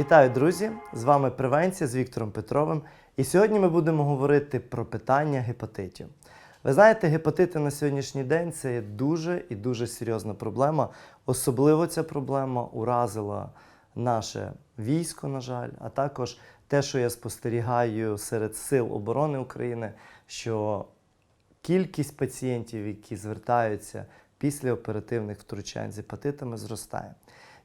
Вітаю, друзі! З вами Превенція з Віктором Петровим. І сьогодні ми будемо говорити про питання гепатитів. Ви знаєте, гепатити на сьогоднішній день це є дуже і дуже серйозна проблема. Особливо ця проблема уразила наше військо, на жаль, а також те, що я спостерігаю серед сил оборони України, що кількість пацієнтів, які звертаються після оперативних втручань з гепатитами, зростає.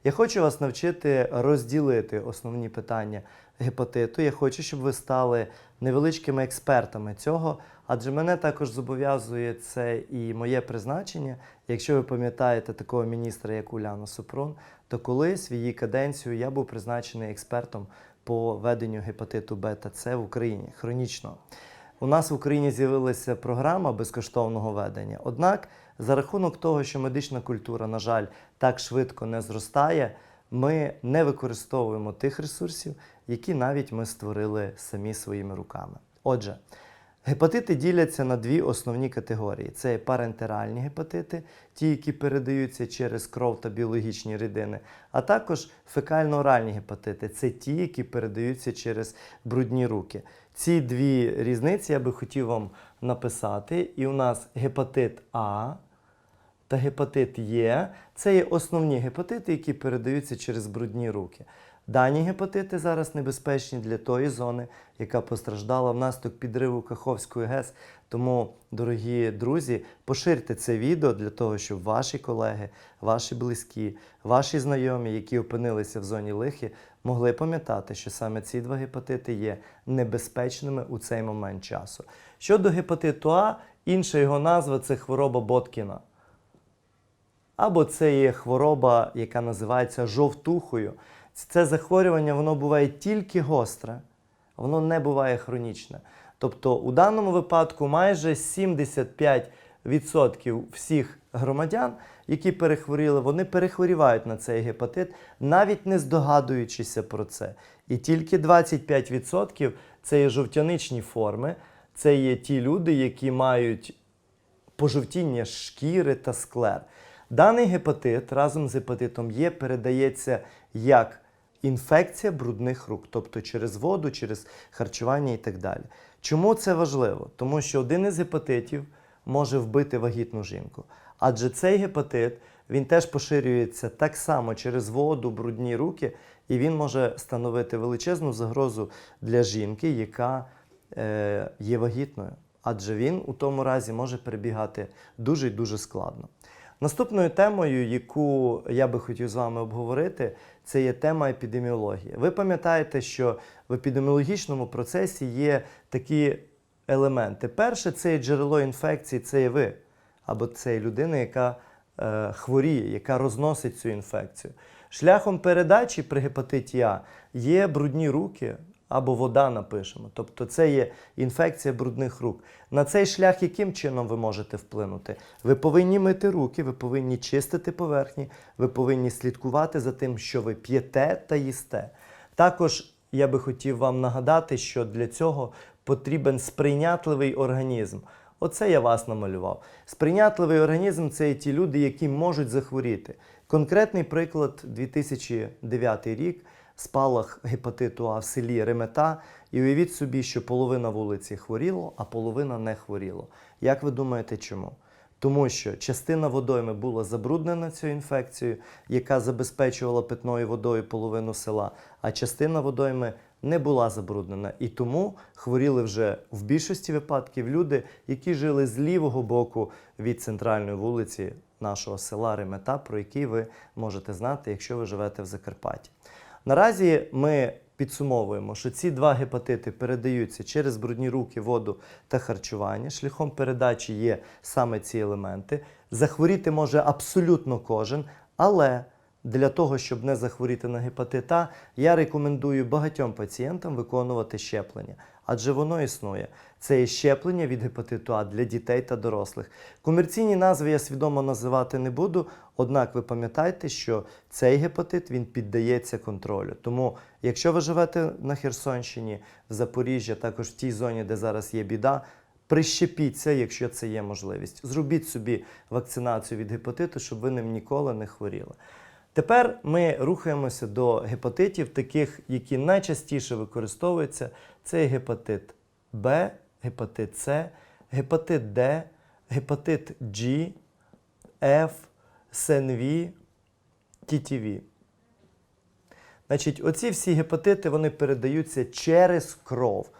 Я хочу вас навчити розділити основні питання гепатиту. Я хочу, щоб ви стали невеличкими експертами цього, адже мене також зобов'язує це і моє призначення. Якщо ви пам'ятаєте такого міністра, як Уляна Супрун, то колись в її каденцію я був призначений експертом по веденню гепатиту бета С в Україні хронічного. У нас в Україні з'явилася програма безкоштовного ведення. Однак, за рахунок того, що медична культура, на жаль, так швидко не зростає, ми не використовуємо тих ресурсів, які навіть ми створили самі своїми руками. Отже, гепатити діляться на дві основні категорії: це парентеральні гепатити, ті, які передаються через кров та біологічні рідини, а також фекально-оральні гепатити це ті, які передаються через брудні руки. Ці дві різниці я би хотів вам написати. І у нас гепатит А та гепатит Є це є основні гепатити, які передаються через брудні руки. Дані гепатити зараз небезпечні для тої зони, яка постраждала внаслідок підриву Каховської ГЕС. Тому, дорогі друзі, поширте це відео для того, щоб ваші колеги, ваші близькі, ваші знайомі, які опинилися в зоні лихи, могли пам'ятати, що саме ці два гепатити є небезпечними у цей момент часу. Щодо гепатиту А, інша його назва це хвороба Боткіна. Або це є хвороба, яка називається жовтухою. Це захворювання воно буває тільки гостре, воно не буває хронічне. Тобто, у даному випадку майже 75% всіх громадян, які перехворіли, вони перехворівають на цей гепатит, навіть не здогадуючися про це. І тільки 25% це є жовтяничні форми, це є ті люди, які мають пожовтіння шкіри та склер. Даний гепатит разом з гепатитом Є передається як інфекція брудних рук, тобто через воду, через харчування і так далі. Чому це важливо? Тому що один із гепатитів може вбити вагітну жінку. Адже цей гепатит він теж поширюється так само через воду, брудні руки, і він може становити величезну загрозу для жінки, яка е, є вагітною. Адже він у тому разі може перебігати дуже і дуже складно. Наступною темою, яку я би хотів з вами обговорити, це є тема епідеміології. Ви пам'ятаєте, що в епідеміологічному процесі є такі елементи. Перше, це є джерело інфекції, це є ви, або це є людина, яка е, хворіє, яка розносить цю інфекцію. Шляхом передачі при гепатиті А є брудні руки, або вода напишемо. Тобто це є інфекція брудних рук. На цей шлях яким чином ви можете вплинути? Ви повинні мити руки, ви повинні чистити поверхні, ви повинні слідкувати за тим, що ви п'єте та їсте. Також я би хотів вам нагадати, що для цього потрібен сприйнятливий організм. Оце я вас намалював. Сприйнятливий організм це і ті люди, які можуть захворіти. Конкретний приклад 2009 рік спалах гепатиту А в селі Ремета. І уявіть собі, що половина вулиці хворіло, а половина не хворіло. Як ви думаєте, чому? Тому що частина водойми була забруднена цією інфекцією, яка забезпечувала питною водою половину села, а частина водойми не була забруднена. І тому хворіли вже в більшості випадків люди, які жили з лівого боку від центральної вулиці нашого села Ремета, про який ви можете знати, якщо ви живете в Закарпатті. Наразі ми підсумовуємо, що ці два гепатити передаються через брудні руки, воду та харчування. Шляхом передачі є саме ці елементи. Захворіти може абсолютно кожен, але для того, щоб не захворіти на гепатит А, я рекомендую багатьом пацієнтам виконувати щеплення, адже воно існує. Це є щеплення від гепатиту А для дітей та дорослих. Комерційні назви я свідомо називати не буду, однак ви пам'ятайте, що цей гепатит він піддається контролю. Тому, якщо ви живете на Херсонщині, в Запоріжжі, також в тій зоні, де зараз є біда, прищепіться, якщо це є можливість. Зробіть собі вакцинацію від гепатиту, щоб ви ним ніколи не хворіли. Тепер ми рухаємося до гепатитів, таких, які найчастіше використовуються. Це гепатит Б, гепатит С, гепатит Д, гепатит G, F, СНВ, ТТВ. Значить, оці всі гепатити вони передаються через кров.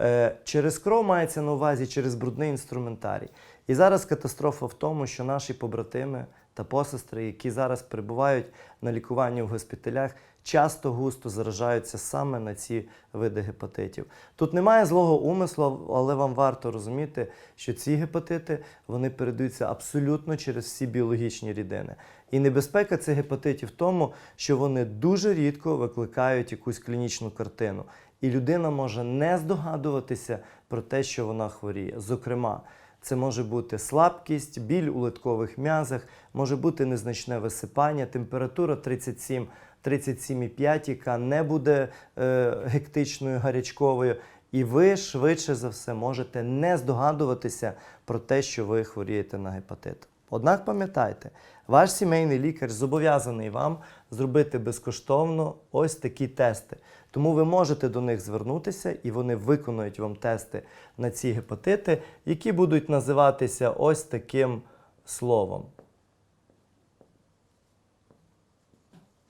Е, через кров мається на увазі через брудний інструментарій. І зараз катастрофа в тому, що наші побратими та посестри, які зараз перебувають на лікуванні в госпіталях, часто густо заражаються саме на ці види гепатитів. Тут немає злого умислу, але вам варто розуміти, що ці гепатити вони передаються абсолютно через всі біологічні рідини. І небезпека цих гепатитів в тому, що вони дуже рідко викликають якусь клінічну картину. І людина може не здогадуватися про те, що вона хворіє. Зокрема, це може бути слабкість, біль у литкових м'язах, може бути незначне висипання, температура 37, 37,5, яка не буде е, гектичною, гарячковою. І ви швидше за все можете не здогадуватися про те, що ви хворієте на гепатит. Однак пам'ятайте, ваш сімейний лікар зобов'язаний вам зробити безкоштовно ось такі тести. Тому ви можете до них звернутися і вони виконують вам тести на ці гепатити, які будуть називатися ось таким словом.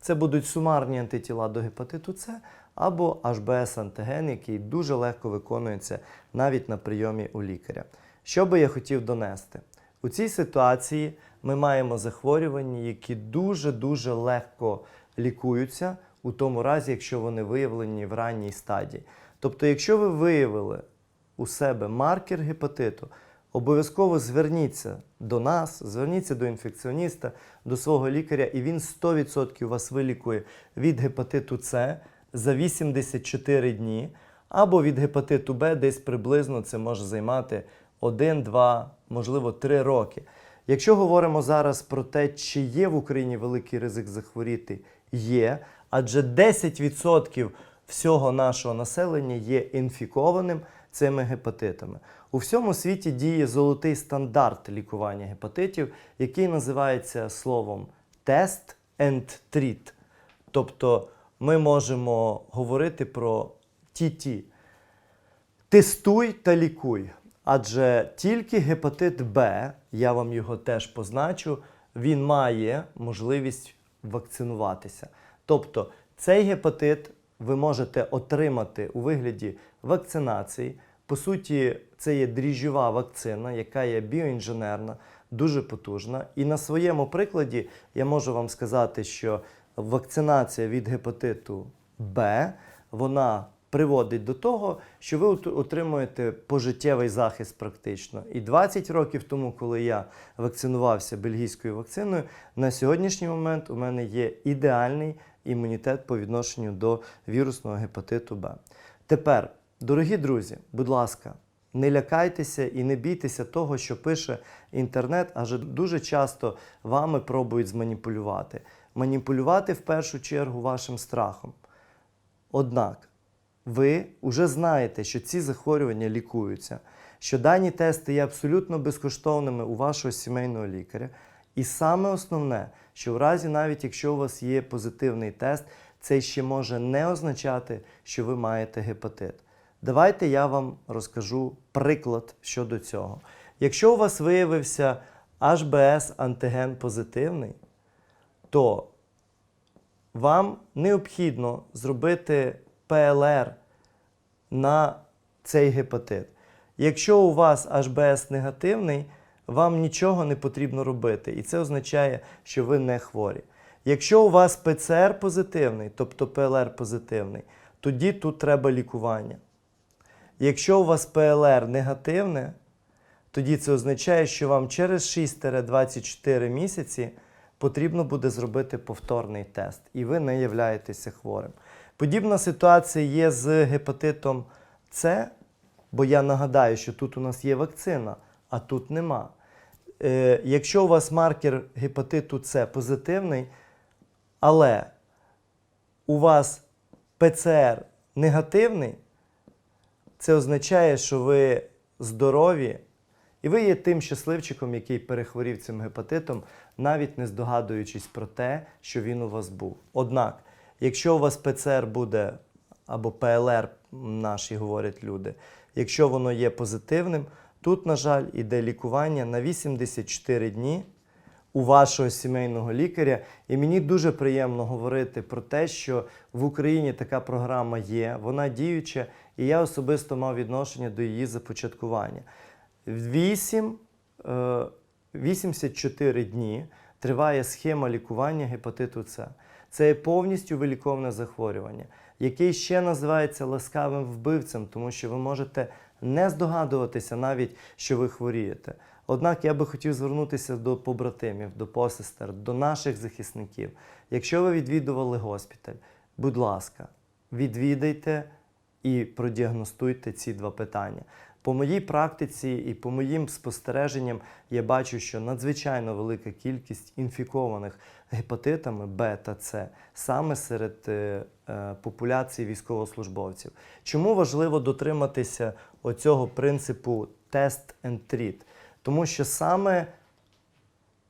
Це будуть сумарні антитіла до гепатиту С або HBS-антиген, який дуже легко виконується навіть на прийомі у лікаря. Що би я хотів донести? У цій ситуації ми маємо захворювання, які дуже-дуже легко лікуються у тому разі, якщо вони виявлені в ранній стадії. Тобто, якщо ви виявили у себе маркер гепатиту, обов'язково зверніться до нас, зверніться до інфекціоніста, до свого лікаря, і він 100% вас вилікує від гепатиту С за 84 дні, або від гепатиту Б десь приблизно це може займати 1, 2, можливо, 3 роки. Якщо говоримо зараз про те, чи є в Україні великий ризик захворіти, є, адже 10% всього нашого населення є інфікованим цими гепатитами. У всьому світі діє золотий стандарт лікування гепатитів, який називається словом Test and Treat. Тобто ми можемо говорити про ТТ. Тестуй та лікуй. Адже тільки гепатит Б, я вам його теж позначу, він має можливість вакцинуватися. Тобто цей гепатит ви можете отримати у вигляді вакцинації. По суті, це є дріжджова вакцина, яка є біоінженерна, дуже потужна. І на своєму прикладі я можу вам сказати, що вакцинація від гепатиту Б, вона приводить до того, що ви отримуєте пожиттєвий захист практично. І 20 років тому, коли я вакцинувався бельгійською вакциною, на сьогоднішній момент у мене є ідеальний імунітет по відношенню до вірусного гепатиту Б. Тепер, дорогі друзі, будь ласка, не лякайтеся і не бійтеся того, що пише інтернет, адже дуже часто вами пробують зманіпулювати. Маніпулювати в першу чергу вашим страхом. Однак ви вже знаєте, що ці захворювання лікуються, що дані тести є абсолютно безкоштовними у вашого сімейного лікаря. І саме основне, що в разі, навіть якщо у вас є позитивний тест, це ще може не означати, що ви маєте гепатит. Давайте я вам розкажу приклад щодо цього. Якщо у вас виявився HBS антиген позитивний, то вам необхідно зробити ПЛР на цей гепатит. Якщо у вас HBS негативний, вам нічого не потрібно робити, і це означає, що ви не хворі. Якщо у вас ПЦР позитивний, тобто ПЛР позитивний, тоді тут треба лікування. Якщо у вас ПЛР негативне, тоді це означає, що вам через 6-24 місяці потрібно буде зробити повторний тест, і ви не являєтеся хворим. Подібна ситуація є з гепатитом С, бо я нагадаю, що тут у нас є вакцина, а тут нема. Е, якщо у вас маркер гепатиту С позитивний, але у вас ПЦР негативний, це означає, що ви здорові І ви є тим щасливчиком, який перехворів цим гепатитом, навіть не здогадуючись про те, що він у вас був. Однак, якщо у вас ПЦР буде або ПЛР, наші говорять люди, якщо воно є позитивним, тут, на жаль, іде лікування на 84 дні у вашого сімейного лікаря. І мені дуже приємно говорити про те, що в Україні така програма є, вона діюча, і я особисто мав відношення до її започаткування. 8, е, 84 дні триває схема лікування гепатиту С. Це є повністю виліковне захворювання, яке ще називається ласкавим вбивцем, тому що ви можете не здогадуватися навіть, що ви хворієте. Однак я би хотів звернутися до побратимів, до посестер, до наших захисників. Якщо ви відвідували госпіталь, будь ласка, відвідайте і продіагностуйте ці два питання. По моїй практиці і по моїм спостереженням я бачу, що надзвичайно велика кількість інфікованих гепатитами Б та С саме серед е, е, популяції військовослужбовців. Чому важливо дотриматися оцього принципу тест and treat? Тому що саме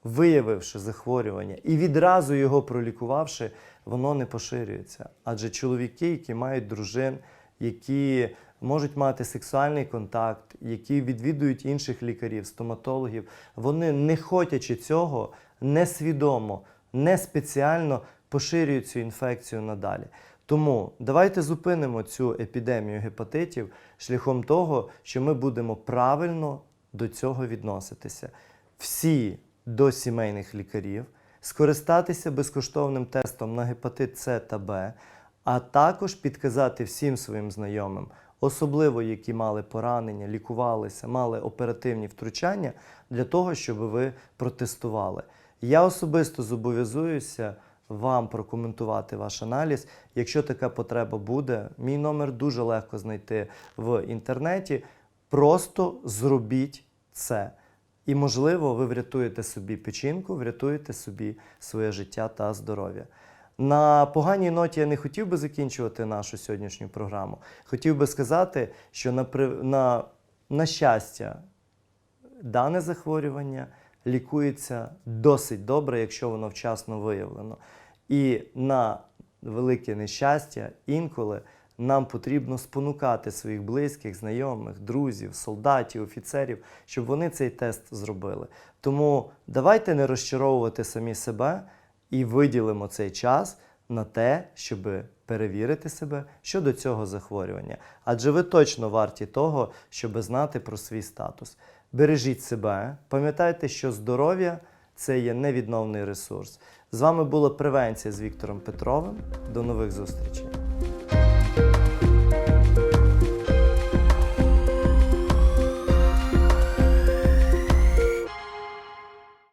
виявивши захворювання і відразу його пролікувавши, воно не поширюється. Адже чоловіки, які мають дружин, які можуть мати сексуальний контакт, які відвідують інших лікарів, стоматологів, вони, не хотячи цього, несвідомо, не спеціально поширюють цю інфекцію надалі. Тому давайте зупинимо цю епідемію гепатитів шляхом того, що ми будемо правильно до цього відноситися. Всі до сімейних лікарів, скористатися безкоштовним тестом на гепатит С та Б, а також підказати всім своїм знайомим, особливо які мали поранення, лікувалися, мали оперативні втручання, для того, щоб ви протестували. Я особисто зобов'язуюся вам прокоментувати ваш аналіз. Якщо така потреба буде, мій номер дуже легко знайти в інтернеті. Просто зробіть це. І, можливо, ви врятуєте собі печінку, врятуєте собі своє життя та здоров'я. На поганій ноті я не хотів би закінчувати нашу сьогоднішню програму. Хотів би сказати, що на, на, на щастя, дане захворювання лікується досить добре, якщо воно вчасно виявлено. І на велике нещастя інколи нам потрібно спонукати своїх близьких, знайомих, друзів, солдатів, офіцерів, щоб вони цей тест зробили. Тому давайте не розчаровувати самі себе і виділимо цей час на те, щоб перевірити себе щодо цього захворювання. Адже ви точно варті того, щоб знати про свій статус. Бережіть себе, пам'ятайте, що здоров'я це є невідновний ресурс. З вами була превенція з Віктором Петровим. До нових зустрічей.